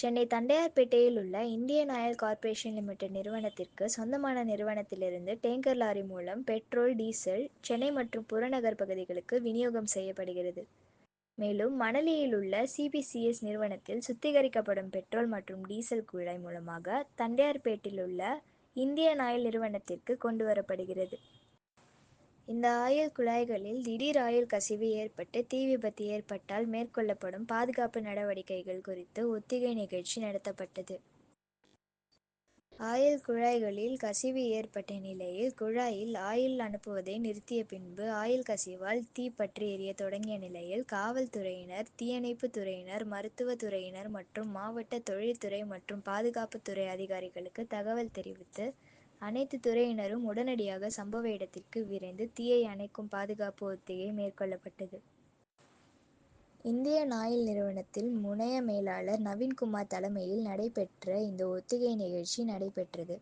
சென்னை தண்டையார்பேட்டையில் உள்ள Indian oil corporation limited நிறுவனத்திற்கு சொந்தமான நிறுவனத்திலிருந்து டேங்கர் லாரி மூலம் பெட்ரோல் டீசல் சென்னை மற்றும் புறநகர் பகுதிகளுக்கு விநியோகம் செய்யப்படுகிறது. மேலும் மணலியில் உள்ள சிபிசிஎஸ் நிறுவனத்தில் சுத்திகரிக்கப்படும் பெட்ரோல் மற்றும் டீசல் குழாய் மூலமாக தண்டையார்பேட்டில் உள்ள இந்தியன் ஆயில் நிறுவனத்திற்கு கொண்டு வரப்படுகிறது. இந்த ஆயுள் குழாய்களில் திடீர் ஆயுள் கசிவு ஏற்பட்டு தீ விபத்து ஏற்பட்டால் மேற்கொள்ளப்படும் பாதுகாப்பு நடவடிக்கைகள் குறித்து ஒத்திகை நிகழ்ச்சி நடத்தப்பட்டது. ஆயுள் குழாய்களில் கசிவு ஏற்பட்ட நிலையில் குழாயில் ஆயில் அனுப்புவதை நிறுத்திய பின்பு ஆயில் கசிவால் தீ பற்றி எரிய தொடங்கிய நிலையில் காவல்துறையினர் தீயணைப்பு துறையினர் மருத்துவ துறையினர் மற்றும் மாவட்ட தொழில்துறை மற்றும் பாதுகாப்புத்துறை அதிகாரிகளுக்கு தகவல் தெரிவித்து அனைத்து துறையினரும் உடனடியாக சம்பவ இடத்திற்கு விரைந்து தீயை அணைக்கும் பாதுகாப்பு ஒத்திகை மேற்கொள்ளப்பட்டது. இந்தியன் ஆயில் நிறுவனத்தில் முனைய மேலாளர் நவீன்குமார் தலைமையில் நடைபெற்ற இந்த ஒத்திகை நிகழ்ச்சி நடைபெற்றது.